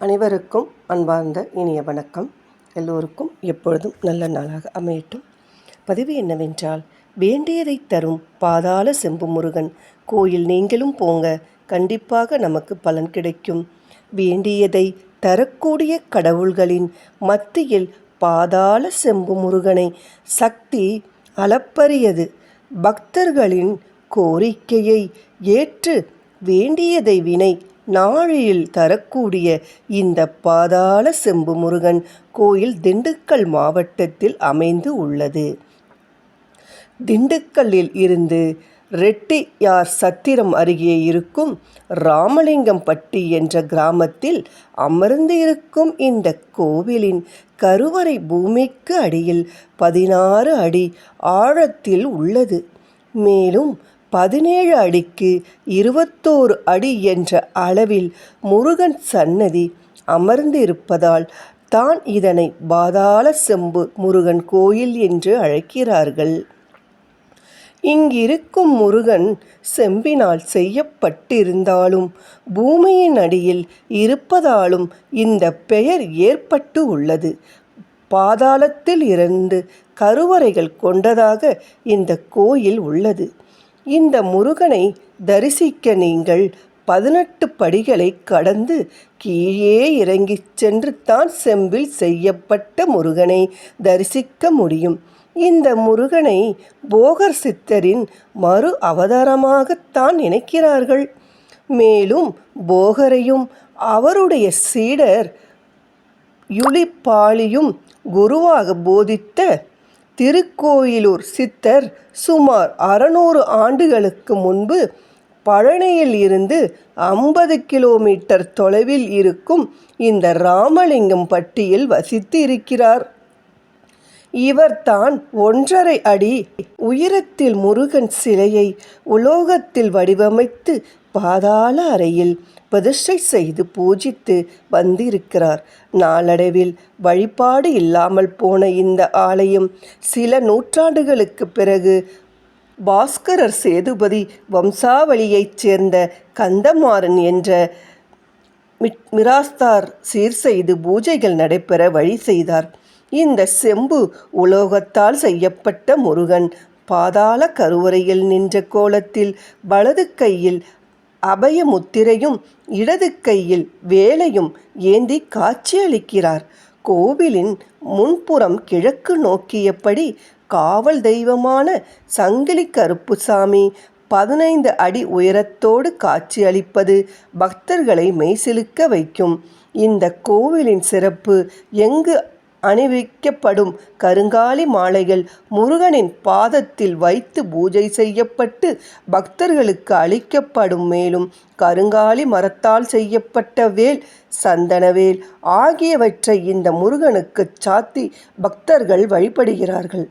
அனைவருக்கும் அன்பார்ந்த இனிய வணக்கம். எல்லோருக்கும் எப்பொழுதும் நல்ல நாளாக அமையட்டும். பதிவு என்னவென்றால் வேண்டியதை தரும் பாதாள செம்பு முருகன் கோயில் நீங்களும் போங்க கண்டிப்பாக நமக்கு பலன் கிடைக்கும். வேண்டியதை தரக்கூடிய கடவுள்களின் மத்தியில் பாதாள செம்பு முருகனை சக்தி அளப்பரியது. பக்தர்களின் கோரிக்கையை ஏற்று வேண்டியதை வினை நாழியில் தரக்கூடிய இந்த பாதாள செம்பு முருகன் கோயில் திண்டுக்கல் மாவட்டத்தில் அமைந்து உள்ளது. திண்டுக்கல்லில் இருந்து ரெட்டியார் சத்திரம் அருகே இருக்கும் ராமலிங்கம்பட்டி என்ற கிராமத்தில் அமர்ந்து இருக்கும் இந்த கோவிலின் கருவறை பூமிக்கு அடியில் பதினாறு அடி ஆழத்தில் உள்ளது. மேலும் பதினேழு அடிக்கு இருபத்தோரு அடி என்ற அளவில் முருகன் சன்னதி அமர்ந்திருப்பதால் தான் இதனை பாதாள செம்பு முருகன் கோயில் என்று அழைக்கிறார்கள். இங்கிருக்கும் முருகன் செம்பினால் செய்யப்பட்டிருந்தாலும் பூமியின் அடியில் இருப்பதாலும் இந்த பெயர் ஏற்பட்டு உள்ளது. பாதாளத்தில் இருந்து கருவறைகள் கொண்டதாக இந்த கோயில் உள்ளது. இந்த முருகனை தரிசிக்க நீங்கள் பதினெட்டு படிகளை கடந்து கீழே இறங்கிச் சென்று தான் செம்பில் செய்யப்பட்ட முருகனை தரிசிக்க முடியும். இந்த முருகனை போகர் சித்தரின் மறு அவதாரமாகத்தான் நினைக்கிறார்கள். மேலும் போகரையும் அவருடைய சீடர் யுளிப்பாளியும் குருவாக போதித்த திருக்கோயிலூர் சித்தர் சுமார் அறநூறு ஆண்டுகளுக்கு முன்பு பழனியில் இருந்து ஐம்பது கிலோமீட்டர் தொலைவில் இருக்கும் இந்த ராமலிங்கம் பட்டியில் வசித்து இருக்கிறார். இவர்தான் ஒன்றரை அடி உயரத்தில் முருகன் சிலையை உலோகத்தில் வடிவமைத்து பாதாள அறையில் பிரதிஷ்டை செய்து பூஜித்து வந்திருக்கிறார். நாளடைவில் வழிபாடு இல்லாமல் போன இந்த ஆலயம் சில நூற்றாண்டுகளுக்கு பிறகு பாஸ்கரர் சேதுபதி வம்சாவளியைச் சேர்ந்த கந்தமாறன் என்ற மிராஸ்தார் சீர் செய்து பூஜைகள் நடைபெற வழி செய்தார். இந்த செம்பு உலோகத்தால் செய்யப்பட்ட முருகன். பாதாள கருவறையில் நின்ற கோலத்தில் வலது கையில் அபய முத்திரையும் இடது கையில் வேலையும் ஏந்தி காட்சியளிக்கிறார் கோவிலின் முன்புறம் கிழக்கு நோக்கியபடி காவல் தெய்வமான சங்கிலி கருப்புசாமி பதினைந்து அடி உயரத்தோடு காட்சியளிப்பது பக்தர்களை மெய்சிலுக்க வைக்கும். இந்த கோவிலின் சிறப்பு எங்கு அணிவிக்கப்படும் கருங்காலி மாலைகள் முருகனின் பாதத்தில் வைத்து பூஜை செய்யப்பட்டு பக்தர்களுக்கு அளிக்கப்படும் மேலும் கருங்காலி மரத்தால் செய்யப்பட்ட வேல் சந்தனவேல் ஆகியவற்றை இந்த முருகனுக்கு சாத்தி பக்தர்கள் வழிபடுகிறார்கள்.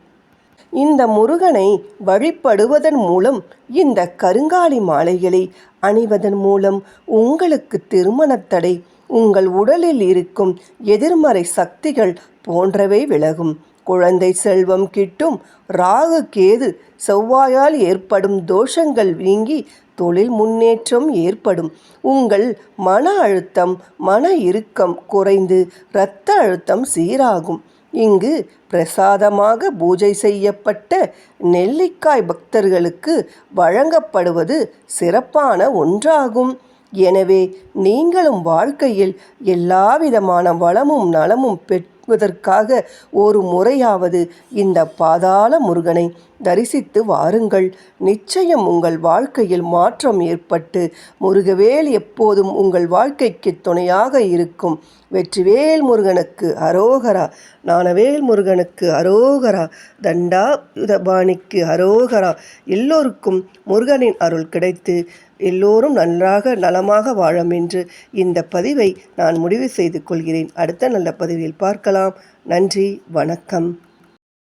இந்த முருகனை வழிபடுவதன் மூலம் இந்த கருங்காலி மாலைகளை அணிவதன் மூலம் உங்களுக்கு திருமணத்தடை உங்கள் உடலில் இருக்கும் எதிர்மறை சக்திகள் போன்றவை விலகும். குழந்தை செல்வம் கிட்டும் ராகு கேது செவ்வாயால் ஏற்படும் தோஷங்கள் நீங்கி தொழில் முன்னேற்றம் ஏற்படும். உங்கள் மன அழுத்தம் மன இறுக்கம் குறைந்து இரத்த அழுத்தம் சீராகும். இங்கு பிரசாதமாக பூஜை செய்யப்பட்ட நெல்லிக்காய் பக்தர்களுக்கு வழங்கப்படுவது சிறப்பான ஒன்றாகும். எனவே நீங்களும் வாழ்க்கையில் எல்லாவிதமான வளமும் நலமும் பெற்றுவதற்காக ஒரு முறையாவது இந்த பாதாள முருகனை தரிசித்து வாருங்கள். நிச்சயம் உங்கள் வாழ்க்கையில் மாற்றம் ஏற்பட்டு முருகவேல் எப்போதும் உங்கள் வாழ்க்கைக்கு துணையாக இருக்கும். வெற்றிவேல் முருகனுக்கு அரோகரா நானவேல் முருகனுக்கு அரோகரா தண்டா யுதபாணிக்கு அரோகரா. எல்லோருக்கும் முருகனின் அருள் கிடைத்து எல்லோரும் நன்றாக நலமாக வாழும் என்று இந்த பதிவை நான் முடிவு செய்து கொள்கிறேன். அடுத்த நல்ல பதிவில் பார்க்கலாம். நன்றி வணக்கம்.